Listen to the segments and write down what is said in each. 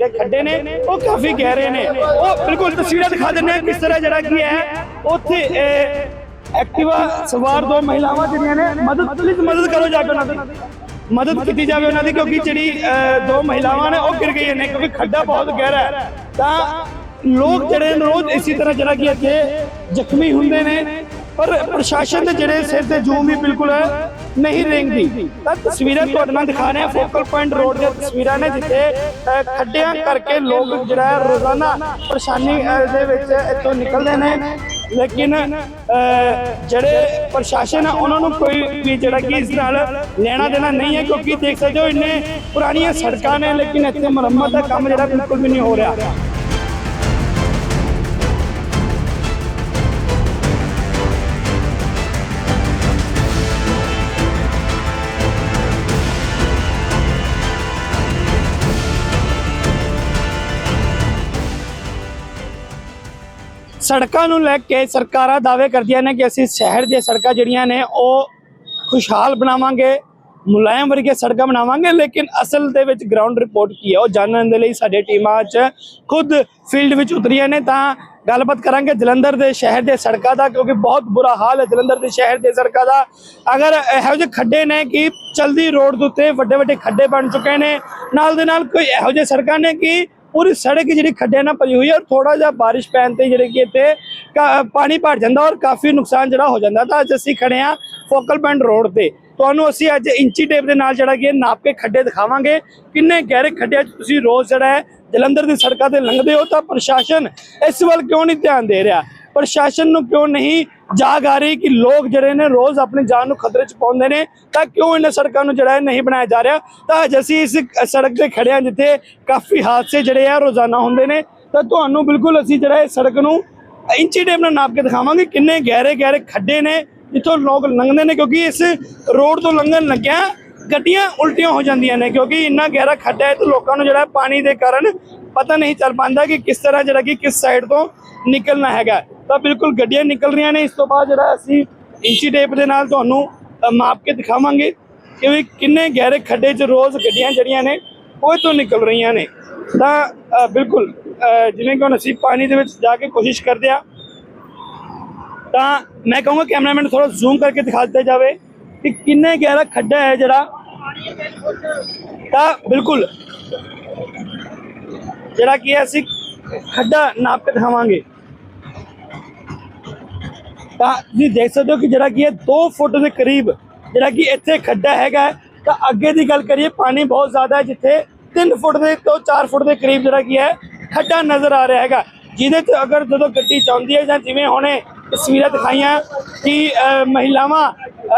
ਜਿਹੜੇ ਖੱਡੇ ਨੇ, ਉਹ ਕਾਫੀ ਗਹਿਰੇ ਨੇ। ਉਹ ਬਿਲਕੁਲ ਤਸਵੀਰਾਂ ਦਿਖਾ ਦਿੰਦੇ ਆ ਕਿਸ ਤਰ੍ਹਾਂ ਜਿਹੜਾ ਕੀ ਹੈ। ਉੱਥੇ ਐਕਟਿਵਾ, ਸਵਾਰ ਦੋ ਮਹਿਲਾਵਾਂ ਜਿਹੜੀਆਂ ਨੇ, ਮਦਦ ਪਲੀਜ਼ ਮਦਦ ਕਰੋ ਜਾ ਕੇ ਉਹਨਾਂ ਦੀ। ਮਦਦ ਕੀਤੀ ਜਾਵੇ ਉਹਨਾਂ ਦੀ ਕਿਉਂਕਿ ਜਿਹੜੀ ਦੋ ਮਹਿਲਾਵਾਂ ਨੇ, ਉਹ ਗਿਰ ਗਈਆਂ ਨੇ ਕਿਉਂਕਿ ਖੱਡਾ ਬਹੁਤ ਗਹਿਰਾ ਹੈ। ਤਾਂ ਲੋਕ ਜਿਹੜੇ ਨੇ ਰੋਜ਼ ਇਸੇ ਤਰ੍ਹਾਂ ਜਿਹੜਾ ਕਿ ਇੱਥੇ ਜ਼ਖਮੀ ਹੁੰਦੇ ਨੇ। ਪਰ ਪ੍ਰਸ਼ਾਸਨ ਦੇ ਜਿਹੜੇ ਸਿਰ ਤੇ ਜੂਮ ਵੀ ਬਿਲਕੁਲ ਨਹੀਂ ਰੇਂਗਦੀ ਤਾਂ ਤਸਵੀਰਾਂ ਤੁਹਾਡੇ ਨਾਲ ਦਿਖਾ ਰਹੇ ਹਾਂ। ਫੋਕਲ ਪੁਆਇੰਟ ਰੋਡ ਦੀਆਂ ਤਸਵੀਰਾਂ ਨੇ ਜਿੱਥੇ ਖੱਡਿਆਂ ਕਰਕੇ ਲੋਕ ਜਿਹੜਾ ਰੋਜ਼ਾਨਾ ਪਰੇਸ਼ਾਨੀ ਦੇ ਵਿੱਚ ਇੱਥੋਂ ਨਿਕਲਦੇ ਨੇ। ਲੇਕਿਨ ਜਿਹੜੇ ਪ੍ਰਸ਼ਾਸਨ ਆ, ਉਹਨਾਂ ਨੂੰ ਕੋਈ ਵੀ ਜਿਹੜਾ ਕਿ ਇਸ ਨਾਲ ਲੈਣਾ ਦੇਣਾ ਨਹੀਂ ਹੈ, ਕਿਉਂਕਿ ਦੇਖ ਸਕਦੇ ਹੋ, ਇੰਨੇ ਪੁਰਾਣੀਆਂ ਸੜਕਾਂ ਨੇ, ਲੇਕਿਨ ਇੱਥੇ ਮੁਰੰਮਤ ਦਾ ਕੰਮ ਜਿਹੜਾ ਬਿਲਕੁਲ ਵੀ ਨਹੀਂ ਹੋ ਰਿਹਾ। ਸੜਕਾਂ ਨੂੰ ਲੈ ਕੇ ਸਰਕਾਰਾਂ ਦਾਅਵੇ ਕਰਦੀਆਂ ਨੇ ਕਿ ਅਸੀਂ ਸ਼ਹਿਰ ਦੀਆਂ ਸੜਕਾਂ ਜਿਹੜੀਆਂ ਨੇ ਉਹ ਖੁਸ਼ਹਾਲ ਬਣਾਵਾਂਗੇ, ਮੁਲਾਇਮ ਵਰਗੇ ਸੜਕਾਂ ਬਣਾਵਾਂਗੇ, ਲੇਕਿਨ ਅਸਲ ਦੇ ਵਿੱਚ ਗਰਾਊਂਡ ਰਿਪੋਰਟ ਕੀ ਹੈ? ਉਹ ਜਾਣਨ ਦੇ ਲਈ ਸਾਡੇ ਟੀਮਾਂ 'ਚ ਖੁਦ ਫੀਲਡ ਵਿੱਚ ਉਤਰੀਆਂ ਨੇ, ਤਾਂ ਗੱਲਬਾਤ ਕਰਾਂਗੇ ਜਲੰਧਰ ਦੇ ਸ਼ਹਿਰ ਦੇ ਸੜਕਾਂ ਦਾ, ਕਿਉਂਕਿ ਬਹੁਤ ਬੁਰਾ ਹਾਲ ਹੈ ਜਲੰਧਰ ਦੇ ਸ਼ਹਿਰ ਦੇ ਸੜਕਾਂ ਦਾ। ਅਗਰ ਇਹੋ ਜਿਹੇ ਖੱਡੇ ਨੇ ਕਿ ਚਲਦੀ ਰੋਡ ਦੇ ਉੱਤੇ ਵੱਡੇ ਵੱਡੇ ਖੱਡੇ ਬਣ ਚੁੱਕੇ ਨੇ, ਨਾਲ ਦੇ ਨਾਲ ਕੋਈ ਇਹੋ ਜਿਹੇ ਸੜਕਾਂ ਨੇ ਕਿ ਪੂਰੀ ਸੜਕ ਜਿਹੜੀ ਖੱਡਿਆਂ ਨਾਲ ਭਰੀ ਹੋਈ ਹੈ ਔਰ ਥੋੜਾ ਜਿਹਾ ਬਾਰਿਸ਼ ਪੈਣ ਤੇ ਜਿਹੜੇ ਕਿ ਇੱਥੇ ਕਾ- ਪਾਣੀ ਭਰ ਜਾਂਦਾ ਔਰ ਕਾਫੀ ਨੁਕਸਾਨ ਜਿਹੜਾ ਹੋ ਜਾਂਦਾ। ਤਾਂ ਅੱਜ ਅਸੀਂ ਖੜੇ ਆ ਫੋਕਲ ਪੈਂਡ ਰੋਡ ਤੇ। ਤੁਹਾਨੂੰ ਅਸੀਂ ਅੱਜ ਇੰਚੀ ਟੇਪ ਦੇ ਨਾਲ ਜਿਹੜਾ ਕਿ ਨਾਪ ਕੇ ਖੱਡੇ ਦਿਖਾਵਾਂਗੇ। ਕਿੰਨੇ ਗਹਿਰੇ ਖੱਡਿਆਂ 'ਚ ਤੁਸੀਂ ਰੋਜ਼ ਜਿਹੜਾ ਹੈ ਜਲੰਧਰ ਦੀ ਸੜਕਾਂ ਤੇ ਲੰਘਦੇ ਹੋ ਤਾਂ ਪ੍ਰਸ਼ਾਸਨ ਇਸ ਵੱਲ ਕਿਉਂ ਨਹੀਂ ਧਿਆਨ ਦੇ ਰਿਹਾ? ਪ੍ਰਸ਼ਾਸਨ ਨੂੰ ਕਿਉਂ ਨਹੀਂ ਜਾਗ ਆ ਰਹੀ ਕਿ ਲੋਕ ਜਿਹੜੇ ਨੇ ਰੋਜ਼ ਆਪਣੀ ਜਾਨ ਨੂੰ ਖਤਰੇ 'ਚ ਪਾਉਂਦੇ ਨੇ, ਤਾਂ ਕਿਉਂ ਇਹਨਾਂ ਸੜਕਾਂ ਨੂੰ ਜਿਹੜਾ ਹੈ ਨਹੀਂ ਬਣਾਇਆ ਜਾ ਰਿਹਾ? ਤਾਂ ਅੱਜ ਅਸੀਂ ਇਸ ਸੜਕ ਤੇ ਖੜੇ ਹਾਂ, ਜਿੱਥੇ ਕਾਫੀ ਹਾਦਸੇ ਜਿਹੜੇ ਆ, ਰੋਜ਼ਾਨਾ ਹੁੰਦੇ ਨੇ। ਤਾਂ ਤੁਹਾਨੂੰ ਬਿਲਕੁਲ ਅਸੀਂ ਜਿਹੜਾ ਇਹ ਸੜਕ ਨੂੰ ਇੰਚੀ ਟੇਪ ਨਾਲ ਨਾਪ ਕੇ ਦਿਖਾਵਾਂਗੇ, ਕਿੰਨੇ ਗਹਿਰੇ ਗਹਿਰੇ ਖੱਡੇ ਨੇ, ਜਿੱਥੋਂ ਲੋਕ ਲੰਘਦੇ ਨੇ, ਕਿਉਂਕਿ ਇਸ ਰੋਡ ਤੋਂ ਲੰਘਣ ਲੱਗਿਆ ਗੱਡੀਆਂ ਉਲਟੀਆਂ ਹੋ ਜਾਂਦੀਆਂ ਨੇ, ਕਿਉਂਕਿ ਇੰਨਾ ਗਹਿਰਾ ਖੱਡਾ ਹੈ, ਤੇ ਲੋਕਾਂ ਨੂੰ ਜਿਹੜਾ ਪਾਣੀ ਦੇ ਕਾਰਨ ਪਤਾ ਨਹੀਂ ਚੱਲ ਪਾਉਂਦਾ ਕਿ ਕਿਸ ਤਰ੍ਹਾਂ, ਜਿਹੜਾ ਕਿ ਕਿਸ ਸਾਈਡ ਤੋਂ ਨਿਕਲਣਾ ਹੈਗਾ। ਤਾਂ ਬਿਲਕੁਲ ਗੱਡੀਆਂ ਨਿਕਲ ਰਹੀਆਂ ਨੇ। ਇਸ ਤੋਂ ਬਾਅਦ ਜਿਹੜਾ ਅਸੀਂ ਇੰਚੀ ਟੇਪ ਦੇ ਨਾਲ ਤੁਹਾਨੂੰ ਮਾਪ ਕੇ ਦਿਖਾਵਾਂਗੇ ਕਿ ਵੀ ਕਿੰਨੇ ਗਹਿਰੇ ਖੱਡੇ 'ਚ ਰੋਜ਼ ਗੱਡੀਆਂ ਜਿਹੜੀਆਂ ਨੇ, ਉਹ ਤੋਂ ਨਿਕਲ ਰਹੀਆਂ ਨੇ। ਤਾਂ ਬਿਲਕੁਲ ਜਿਵੇਂ ਕਿ ਹੁਣ ਅਸੀਂ ਪਾਣੀ ਦੇ ਵਿੱਚ ਜਾ ਕੇ ਕੋਸ਼ਿਸ਼ ਕਰਦੇ ਆ ਤਾਂ ਮੈਂ ਕਹੂੰਗਾ ਕੈਮਰਾਮੈਨ ਥੋੜਾ ਜ਼ੂਮ ਕਰਕੇ ਦਿਖਾ ਦਿੱਤਾ ਜਾਵੇ ਕਿ ਕਿੰਨੇ ਗਹਿਰਾ ਖੱਡਾ ਹੈ ਜਿਹੜਾ। ਤਾਂ ਬਿਲਕੁਲ, ਜਿਹੜਾ ਕੀ ਹੈ ਅਸੀਂ ਖੱਡਾ ਨਾਪ ਕੇ ਦਿਖਾਵਾਂਗੇ। ਤਾਂ ਤੁਸੀਂ ਦੇਖ ਸਕਦੇ ਹੋ ਕਿ ਜਿਹੜਾ ਕੀ ਹੈ 2 ਫੁੱਟ ਦੇ ਕਰੀਬ ਜਿਹੜਾ ਕਿ ਇੱਥੇ ਖੱਡਾ ਹੈਗਾ ਤਾਂ ਅੱਗੇ ਦੀ ਗੱਲ ਕਰੀਏ ਪਾਣੀ ਬਹੁਤ ਜ਼ਿਆਦਾ ਹੈ ਜਿੱਥੇ 3 ਫੁੱਟ ਦੇ ਤੋਂ 4 ਫੁੱਟ ਦੇ ਕਰੀਬ ਜਿਹੜਾ ਕੀ ਹੈ ਖੱਡਾ ਨਜ਼ਰ ਆ ਰਿਹਾ ਹੈਗਾ। ਜਿਹਦੇ ਤੇ ਅਗਰ ਜਦੋਂ ਗੱਡੀ ਚਾਉਂਦੀ ਹੈ ਜਾਂ ਜਿਵੇਂ ਹੁਣੇ ਤਸਵੀਰਾਂ ਦਿਖਾਈਆਂ ਕਿ ਮਹਿਲਾਵਾਂ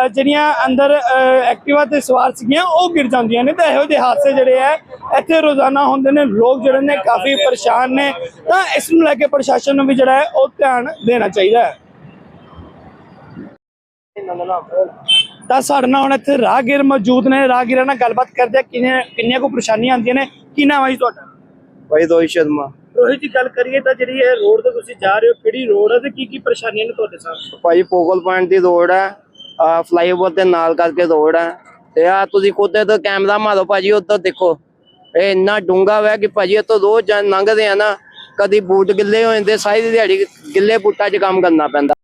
ਜਿਹੜੀਆਂ ਅੰਦਰ ਅਹ, ਐਕਟਿਵਾ ਤੇ ਸਵਾਰ ਸੀਗੀਆਂ ਉਹ ਗਿਰ ਜਾਂਦੀਆਂ ਨੇ। ਤਾਂ ਇਹੋ ਜਿਹੇ ਹਾਦਸੇ ਜਿਹੜੇ ਹੈ ਇੱਥੇ ਰੋਜ਼ਾਨਾ ਹੁੰਦੇ ਨੇ ਲੋਕ ਜਿਹੜੇ ਨੇ ਕਾਫੀ ਪਰੇਸ਼ਾਨ ਨੇ। ਤਾਂ ਇਸ ਨੂੰ ਲੈ ਕੇ ਪ੍ਰਸ਼ਾਸਨ ਨੂੰ ਵੀ ਜਿਹੜਾ ਹੈ ਉਹ ਧਿਆਨ ਦੇਣਾ ਚਾਹੀਦਾ ਹੈ। ਤਾਂ ਸਾਡੇ ਨਾਲ ਹੁਣ ਇੱਥੇ ਰਾਹਗੀਰ ਮੌਜੂਦ ਨੇ। ਰਾਹਗੀਰਾਂ ਨਾਲ ਗੱਲਬਾਤ ਕਰਦੇ ਆ ਕਿੰਨੇ ਕਿੰਨੀਆਂ ਕੋ ਪਰੇਸ਼ਾਨੀਆਂ ਆਉਂਦੀਆਂ ਨੇ? ਕੀ ਨਾਮ ਹੈ ਜੀ ਤੁਹਾਡਾ? ਭਾਈ ਰੋਹਿਤ ਸ਼ਰਮਾ। ਰੋਹਿਤ ਜੀ ਗੱਲ ਕਰੀਏ ਤਾਂ ਜਿਹੜੀ ਇਹ ਰੋਡ ਤੇ ਤੁਸੀਂ ਜਾ ਰਹੇ ਹੋ ਕਿਹੜੀ ਰੋਡ ਹੈ ਤੇ ਕੀ ਕੀ ਪਰੇਸ਼ਾਨੀਆਂ ਨੇ ਤੁਹਾਡੇ ਸਾਹਮਣੇ? ਭਾਈ ਪੋਗਲ ਪੁਆਇੰਟ ਦੀ ਰੋਡ ਹੈ ਫਲਾਈਓਵਰ ਦੇ ਨਾਲ ਕਰਕੇ ਰੋਡ ਹੈ ਤੇ ਆ ਤੁਸੀਂ ਖੁਦ ਤੇ ਕੈਮਰਾ ਮਾਰੋ ਭਾਜੀ ਉੱਧਰ ਦੇਖੋ। ਇਹ ਇੰਨਾ ਡੂੰਗਾ ਹੋਇਆ ਕਿ ਭਾਜੀ ਇਹ ਤੋਂ ਰੋਜ਼ ਜਾਂ ਲੰਘਦੇ ਆ ਨਾ ਕਦੀ ਬੂਟ ਗਿੱਲੇ ਹੋ ਜਾਂਦੇ ਸਾਰੀ ਦਿਹਾੜੀ ਗਿੱਲੇ ਬੂਟਾਂ 'ਚ ਕੰਮ ਕਰਨਾ ਪੈਂਦਾ।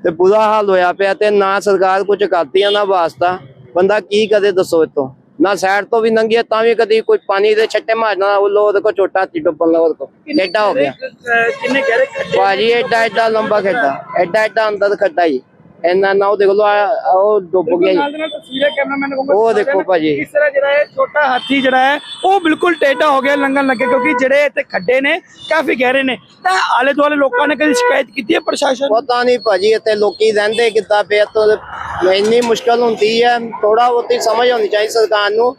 ਤੇ ਬੁਰਾ ਹਾਲ ਹੋਇਆ ਪਿਆ ਤੇ ਨਾ ਸਰਕਾਰ ਕੁਝ ਕਰਦੀ ਆ ਨਾ ਵਾਸਤਾ। ਬੰਦਾ ਕੀ ਕਰੇ ਦੱਸੋ ਇਤੋਂ ਨਾ ਸਾਈਡ ਤੋਂ ਵੀ ਲੰਘੀਏ ਤਾਂ ਵੀ ਕਦੀ ਕੋਈ ਪਾਣੀ ਦੇ ਛੱਟੇ ਮਾਰਨਾ ਉਹ ਲੋ ਉਹਦੇ ਕੋ ਛੋਟਾ ਹੱਥੀ ਡੁੱਬਣ ਲੱਗਾ ਉਹਦੇ ਕੋ ਏਡਾ ਹੋ ਗਿਆ ਕਿੰਨੇ ਗਹਿਰੇ ਖੱਡੇ ਭਾਜੀ ਐਡਾ ਐਡਾ ਲੰਬਾ ਖੱਡਾ ਐਡਾ ਐਡਾ ਅੰਦਰ ਖੱਡਾ ਜੀ। ਇੰਨਾ ਨਾ ਉਹ ਦੇਖ ਲਓ ਆਹ- ਉਹ ਡੁੱਬ ਗਿਆ ਨਾਲ ਜੀ ਦੇ ਨਾਲ ਤਸਵੀਰਾਂ ਕੈਮਰਾਮੈਨ ਨੂੰ ਕਹੂੰਗਾ ਉਹ ਦਿਖਾ। ਭਾਜੀ। ਇਸ ਤਰ੍ਹਾਂ ਜਿਹੜਾ ਹੈ ਛੋਟਾ ਹਾਥੀ ਜਿਹੜਾ ਹੈ ਉਹ ਬਿਲਕੁਲ ਟੇਢਾ ਹੋ ਗਿਆ ਲੰਘਣ ਲੱਗੇ ਕਿਉਂਕਿ ਜਿਹੜੇ ਇੱਥੇ ਖੱਡੇ ਨੇ ਕਾਫੀ ਗਹਿਰੇ ਨੇ ਤਾਂ ਆਲੇ ਦੁਆਲੇ ਲੋਕਾਂ ਨੇ ਕਦੀ ਸ਼ਿਕਾਇਤ ਕੀਤੀ ਹੈ ਪ੍ਰਸ਼ਾਸਨ ਨੂੰ? ਪਤਾ ਨਹੀਂ ਭਾਜੀ ਇੱਥੇ ਲੋਕੀ ਰਹਿੰਦੇ ਕਿੱਦਾਂ ਪਿਆ ਤੋਂ ਇੰਨੀ ਮੁਸ਼ਕਲ ਹੁੰਦੀ ਹੈ ਥੋੜਾ ਬਹੁਤੀ ਸਮਝ ਹੋਣੀ ਚਾਹੀਦੀ ਸਰਕਾਰ ਨੂੰ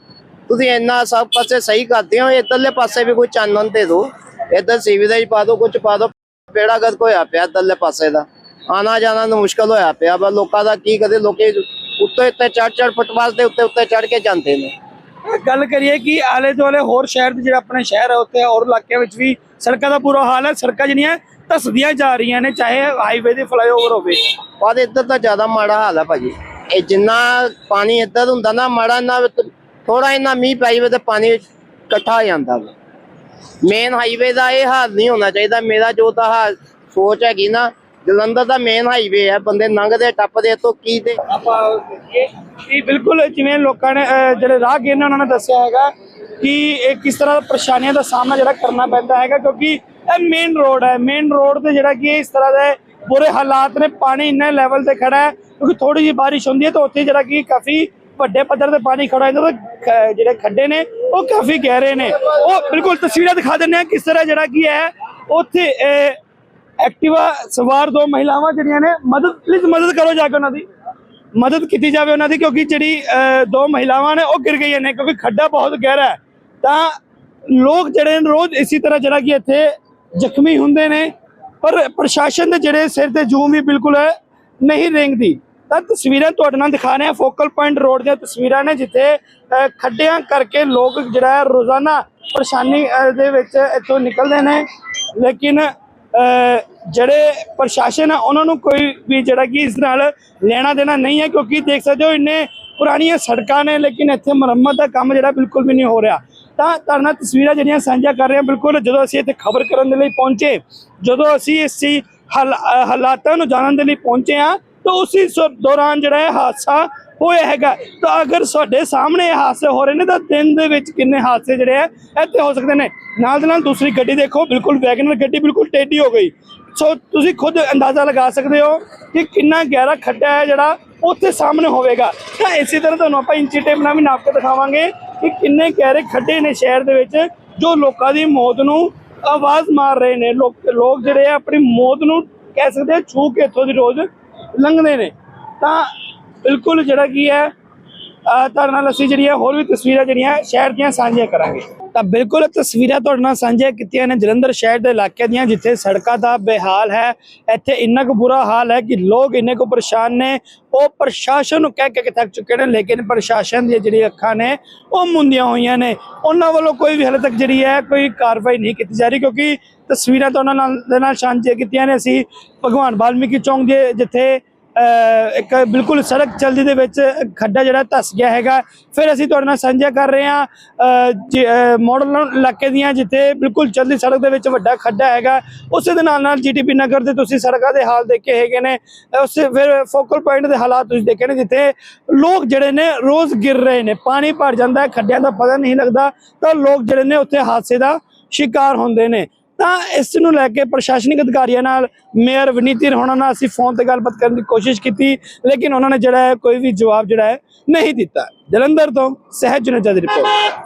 ਤੁਸੀਂ ਇੰਨਾ ਸਭ ਪਾਸੇ ਸਹੀ ਕਰਦੇ ਹੋ ਇੱਧਰਲੇ ਪਾਸੇ ਵੀ ਕੋਈ ਚਾਨਣ ਦੇ ਦਿਓ ਇੱਧਰ ਸੀਵਰੇਜ ਪਾ ਦਿਓ ਕੁਝ ਪਾ ਦਿਓ ਪੇੜਾ ਗਦ ਹੋਇਆ ਪਿਆ ਇੱਧਰਲੇ ਪਾਸੇ ਦਾ ਆਣਾ ਜਾਣਾ ਨੂੰ ਮੁਸ਼ਕਲ ਹੋਇਆ ਪਿਆ ਬਸ ਲੋਕਾਂ ਦਾ ਕੀ ਕਦੇ ਲੋਕੀ ਉੱਤੇ ਉੱਤੇ ਚੜ ਚੜ ਫੁੱਟਪਾਥ ਦੇ ਉੱਤੇ ਉੱਤੇ ਚੜ ਕੇ ਜਾਂਦੇ ਨੇ। ਗੱਲ ਕਰੀਏ ਕਿ ਆਲੇ ਦੁਆਲੇ ਹੋਰ ਸ਼ਹਿਰ ਦੇ ਜਿਹੜਾ ਆਪਣੇ ਸ਼ਹਿਰ ਹੈ ਉੱਥੇ ਹੋਰ ਇਲਾਕਿਆਂ ਵਿੱਚ ਵੀ ਸੜਕਾਂ ਦਾ ਬੁਰਾ ਹਾਲ ਹੈ। ਸੜਕਾਂ ਜਿਹੜੀਆਂ ਧਸਦੀਆਂ ਜਾ ਰਹੀਆਂ ਨੇ ਚਾਹੇ ਹਾਈਵੇ ਦੇ ਫਲਾਈਓਵਰ ਹੋਵੇ। ਪਰ ਇੱਧਰ ਤਾਂ ਜ਼ਿਆਦਾ ਮਾੜਾ ਹਾਲ ਹੈ ਭਾਜੀ। ਇਹ ਜਿੰਨਾ ਪਾਣੀ ਇੱਧਰ ਹੁੰਦਾ ਨਾ ਮਾੜਾ ਨਾ ਥੋੜਾ ਇੰਨਾ ਮੀਂਹ ਪਈ ਵੇ ਤੇ ਪਾਣੀ ਇਕੱਠਾ ਹੋ ਜਾਂਦਾ ਮੇਨ ਹਾਈਵੇ ਦਾ ਇਹ ਹਾਲ ਨਹੀਂ ਹੋਣਾ ਚਾਹੀਦਾ। ਮੇਰਾ ਜੋ ਤਾਂ ਸੋਚ ਹੈਗੀ ਨਾ ਜਲੰਧਰ ਦਾ ਮੇਨ ਹਾਈਵੇ ਹੈ ਬੰਦੇ ਲੰਘਦੇ ਟੱਪਦੇ ਤੋਂ ਕੀ ਤੇ ਆਪਾਂ ਇਹ ਬਿਲਕੁਲ ਜਿਵੇਂ ਲੋਕਾਂ ਨੇ ਅਹ, ਜਿਹੜੇ ਰਾਹਗੀਰ ਨੇ ਉਹਨਾਂ ਨੇ ਦੱਸਿਆ ਹੈਗਾ ਕਿ ਇਹ ਕਿਸ ਤਰ੍ਹਾਂ ਪਰੇਸ਼ਾਨੀਆਂ ਦਾ ਸਾਹਮਣਾ ਜਿਹੜਾ ਕਰਨਾ ਪੈਂਦਾ ਹੈਗਾ ਕਿਉਂਕਿ ਇਹ ਮੇਨ ਰੋਡ ਹੈ। ਮੇਨ ਰੋਡ ਤੇ ਜਿਹੜਾ ਕਿ ਇਸ ਤਰ੍ਹਾਂ ਦੇ ਬੁਰੇ ਹਾਲਾਤ ਨੇ ਪਾਣੀ ਇੰਨੇ ਲੈਵਲ ਤੇ ਖੜਾ ਹੈ ਕਿਉਂਕਿ ਥੋੜੀ ਜਿਹੀ ਬਾਰਿਸ਼ ਹੁੰਦੀ ਹੈ ਤਾਂ ਉੱਥੇ ਜਿਹੜਾ ਕਿ ਕਾਫੀ ਵੱਡੇ ਪੱਧਰ ਤੇ ਪਾਣੀ ਖੜਾ ਹੈ। ਤੇ ਖ- ਜਿਹੜੇ ਖੱਡੇ ਨੇ ਉਹ ਕਾਫੀ ਗਹਿਰੇ ਨੇ। ਉਹ ਬਿਲਕੁਲ ਤਸਵੀਰਾਂ ਦਿਖਾ ਦਿੰਦੇ ਆ ਕਿਸ ਤਰ੍ਹਾਂ ਜਿਹੜਾ ਕੀ ਹੈ ਉੱਥੇ ਐਕਟਿਵਾ ਸਵਾਰ ਦੋ ਮਹਿਲਾਵਾਂ ਜਿਹੜੀਆਂ ਨੇ, ਮਦਦ ਪਲੀਜ਼ ਮਦਦ ਕਰੋ ਜਾ ਕੇ ਉਹਨਾਂ ਦੀ। ਮਦਦ ਕੀਤੀ ਜਾਵੇ ਉਹਨਾਂ ਦੀ ਕਿਉਂਕਿ ਜਿਹੜੀ ਦੋ ਮਹਿਲਾਵਾਂ ਨੇ, ਉਹ ਗਿਰ ਗਈਆਂ ਨੇ ਕਿਉਂਕਿ ਖੱਡਾ ਬਹੁਤ ਗਹਿਰਾ ਹੈ। ਤਾਂ ਲੋਕ ਜਿਹੜੇ ਨੇ ਰੋਜ਼ ਇਸੇ ਤਰ੍ਹਾਂ ਜਿਹੜਾ ਕਿ ਇੱਥੇ ਜ਼ਖਮੀ ਹੁੰਦੇ ਨੇ, ਪਰ ਪ੍ਰਸ਼ਾਸਨ ਦੇ ਜਿਹੜੇ ਸਿਰ ਤੇ ਜੂੰ ਵੀ ਬਿਲਕੁਲ ਨਹੀਂ ਰੇਂਗਦੀ। ਤਾਂ ਤਸਵੀਰਾਂ ਤੁਹਾਡੇ ਨਾਲ ਦਿਖਾ ਰਹੇ ਹਾਂ ਫੋਕਲ ਪੁਆਇੰਟ ਰੋਡ ਦੀਆਂ ਤਸਵੀਰਾਂ ਨੇ, ਜਿੱਥੇ ਖੱਡਿਆਂ ਕਰਕੇ ਲੋਕ ਜਿਹੜਾ ਰੋਜ਼ਾਨਾ ਪਰੇਸ਼ਾਨੀ ਦੇ ਵਿੱਚ ਇੱਥੋਂ ਨਿਕਲਦੇ ਨੇ। ਲੇਕਿਨ ਜਿਹੜੇ ਪ੍ਰਸ਼ਾਸਨ ਆ, ਉਹਨਾਂ ਨੂੰ ਕੋਈ ਵੀ ਜਿਹੜਾ ਕਿ ਇਸ ਨਾਲ ਲੈਣਾ ਦੇਣਾ ਨਹੀਂ ਹੈ, ਕਿਉਂਕਿ ਦੇਖ ਸਕਦੇ ਹੋ ਇੰਨੇ ਪੁਰਾਣੀਆਂ ਸੜਕਾਂ ਨੇ, ਲੇਕਿਨ ਇੱਥੇ ਮੁਰੰਮਤ ਦਾ ਕੰਮ ਜਿਹੜਾ ਬਿਲਕੁਲ ਵੀ ਨਹੀਂ ਹੋ ਰਿਹਾ। ਤਾਂ ਤੁਹਾਡੇ ਨਾਲ ਤਸਵੀਰਾਂ ਜਿਹੜੀਆਂ ਸਾਂਝਾ ਕਰ ਰਹੇ ਹਾਂ, ਬਿਲਕੁਲ ਜਦੋਂ ਅਸੀਂ ਇੱਥੇ ਖਬਰ ਕਰਨ ਦੇ ਲਈ ਪਹੁੰਚੇ, ਜਦੋਂ ਅਸੀਂ ਇਸ ਹਾਲ- ਹਾਲਾਤਾਂ ਨੂੰ ਜਾਣਨ ਦੇ ਲਈ ਪਹੁੰਚੇ ਹਾਂ, ਤਾਂ ਉਸੇ ਸ- ਦੌਰਾਨ ਜਿਹੜਾ ਹੈ ਹਾਦਸਾ ਹੋਇਆ ਹੈਗਾ। ਤਾਂ ਅਗਰ ਸਾਡੇ ਸਾਹਮਣੇ ਇਹ ਹਾਦਸੇ ਹੋ ਰਹੇ ਨੇ, ਤਾਂ ਦਿਨ ਦੇ ਵਿੱਚ ਕਿੰਨੇ ਹਾਦਸੇ ਜਿਹੜੇ ਆ, ਇੱਥੇ ਹੋ ਸਕਦੇ ਨੇ। ਨਾਲ ਦੇ ਨਾਲ ਦੂਸਰੀ ਗੱਡੀ ਦੇਖੋ, ਬਿਲਕੁਲ ਵੈਗਨਰ ਗੱਡੀ, ਬਿਲਕੁਲ ਟੇਢੀ ਹੋ ਗਈ। ਸੋ ਤੁਸੀਂ ਖੁਦ ਅੰਦਾਜ਼ਾ ਲਗਾ ਸਕਦੇ ਹੋ ਕਿ ਕਿੰਨਾ ਗਹਿਰਾ ਖੱਡਾ ਹੈ ਜਿਹੜਾ ਉੱਥੇ ਸਾਹਮਣੇ ਹੋਵੇਗਾ। ਤਾਂ ਇਸੇ ਤਰ੍ਹਾਂ ਤੁਹਾਨੂੰ ਆਪਾਂ ਇੰਚੀ ਟੇਪ ਨਾਲ ਵੀ ਨਾਪ ਕੇ ਦਿਖਾਵਾਂਗੇ ਕਿ ਕਿੰਨੇ ਗਹਿਰੇ ਖੱਡੇ ਨੇ ਸ਼ਹਿਰ ਦੇ ਵਿੱਚ, ਜੋ ਲੋਕਾਂ ਦੀ ਮੌਤ ਨੂੰ ਆਵਾਜ਼ ਮਾਰ ਰਹੇ ਨੇ। ਲੋਕ ਲੋਕ ਜਿਹੜੇ ਆ, ਆਪਣੀ ਮੌਤ ਨੂੰ ਕਹਿ ਸਕਦੇ ਆ ਛੂ ਕੇ ਇੱਥੋਂ ਦੀ ਰੋਜ਼ ਲੰਘਦੇ ਨੇ। ਤਾਂ ਬਿਲਕੁਲ ਜਿਹੜਾ ਕੀ ਹੈ ਤੁਹਾਡੇ ਨਾਲ ਅਸੀਂ ਜਿਹੜੀਆਂ ਹੋਰ ਵੀ ਤਸਵੀਰਾਂ ਜਿਹੜੀਆਂ ਸ਼ਹਿਰ ਦੀਆਂ ਸਾਂਝੀਆਂ ਕਰਾਂਗੇ। ਤਾਂ ਬਿਲਕੁਲ ਤਸਵੀਰਾਂ ਤੁਹਾਡੇ ਨਾਲ ਸਾਂਝੀਆਂ ਕੀਤੀਆਂ ਨੇ ਜਲੰਧਰ ਸ਼ਹਿਰ ਦੇ ਇਲਾਕੇ ਦੀਆਂ, ਜਿੱਥੇ ਸੜਕਾਂ ਦਾ ਬੇਹਾਲ ਹੈ। ਇੱਥੇ ਇੰਨਾ ਕੁ ਬੁਰਾ ਹਾਲ ਹੈ ਕਿ ਲੋਕ ਇੰਨੇ ਕੁ ਪਰੇਸ਼ਾਨ ਨੇ। ਉਹ ਪ੍ਰਸ਼ਾਸਨ ਨੂੰ ਕਹਿ ਕੇ ਥੱਕ ਚੁੱਕੇ ਨੇ, ਲੇਕਿਨ ਪ੍ਰਸ਼ਾਸਨ ਦੀਆਂ ਜਿਹੜੀਆਂ ਅੱਖਾਂ ਨੇ, ਉਹ ਮੁੰਦੀਆਂ ਹੋਈਆਂ ਨੇ। ਉਹਨਾਂ ਵੱਲੋਂ ਕੋਈ ਵੀ ਹਾਲੇ ਤੱਕ ਜਿਹੜੀ ਹੈ, ਕੋਈ ਕਾਰਵਾਈ ਨਹੀਂ ਕੀਤੀ ਜਾ ਰਹੀ, ਕਿਉਂਕਿ ਤਸਵੀਰਾਂ ਤਾਂ ਉਹਨਾਂ ਨਾਲ ਦੇ ਨਾਲ ਸਾਂਝੀਆਂ ਕੀਤੀਆਂ ਨੇ। ਅਸੀਂ ਭਗਵਾਨ ਵਾਲਮੀਕੀ ਚੌਂਕ ਦੇ, ਜਿੱਥੇ ਇੱਕ ਬਿਲਕੁਲ ਸੜਕ ਚਲਦੀ ਦੇ ਵਿੱਚ ਖੱਡਾ ਜਿਹੜਾ ਧਸ ਗਿਆ ਹੈਗਾ। ਫਿਰ ਅਸੀਂ ਤੁਹਾਡੇ ਨਾਲ ਸਾਂਝਾ ਕਰ ਰਹੇ ਹਾਂ, ਅਹ, ਜ- ਮਾਡਲ ਇਲਾਕੇ ਦੀਆਂ ਜਿੱਥੇ ਬਿਲਕੁਲ ਚਲਦੀ ਸੜਕ ਦੇ ਵਿੱਚ ਵੱਡਾ ਖੱਡਾ ਹੈਗਾ। ਉਸੇ ਦੇ ਨਾਲ ਨਾਲ ਜੀਟੀਪੀ ਨਗਰ ਦੇ ਤੁਸੀਂ ਸੜਕਾਂ ਦੇ ਹਾਲ ਦੇਖੇ ਹੈਗੇ ਨੇ। ਉਸੇ ਫਿਰ ਫੋਕਲ ਪੁਆਇੰਟ ਦੇ ਹਾਲਾਤ ਤੁਸੀਂ ਦੇਖੇ ਨੇ, ਜਿੱਥੇ ਲੋਕ ਜਿਹੜੇ ਨੇ ਰੋਜ਼ ਗਿਰ ਰਹੇ ਨੇ। ਪਾਣੀ ਭਰ ਜਾਂਦਾ, ਖੱਡਿਆਂ ਦਾ ਪਤਾ ਨਹੀਂ ਲੱਗਦਾ, ਤਾਂ ਲੋਕ ਜਿਹੜੇ ਨੇ ਉੱਥੇ ਹਾਦਸੇ ਦਾ ਸ਼ਿਕਾਰ ਹੁੰਦੇ ਨੇ। ਤਾਂ ਇਸ ਨੂੰ ਲੈ ਕੇ ਪ੍ਰਸ਼ਾਸਨਿਕ ਅਧਿਕਾਰੀਆਂ ਨਾਲ ਮੇਅਰ ਵਿਨੀਤੀ ਰੋਹਣਾ ਨਾਲ ਅਸੀਂ ਫੋਨ ਤੇ ਗੱਲਬਾਤ ਕਰਨ ਦੀ ਕੋਸ਼ਿਸ਼ ਕੀਤੀ, ਲੇਕਿਨ ਉਹਨਾਂ ਨੇ ਜਿਹੜਾ ਹੈ ਕੋਈ ਵੀ ਜਵਾਬ ਜਿਹੜਾ ਹੈ ਨਹੀਂ ਦਿੱਤਾ। ਜਲੰਧਰ ਤੋਂ ਸਹਿਜ ਨਜਰ ਦੀ ਰਿਪੋਰਟ।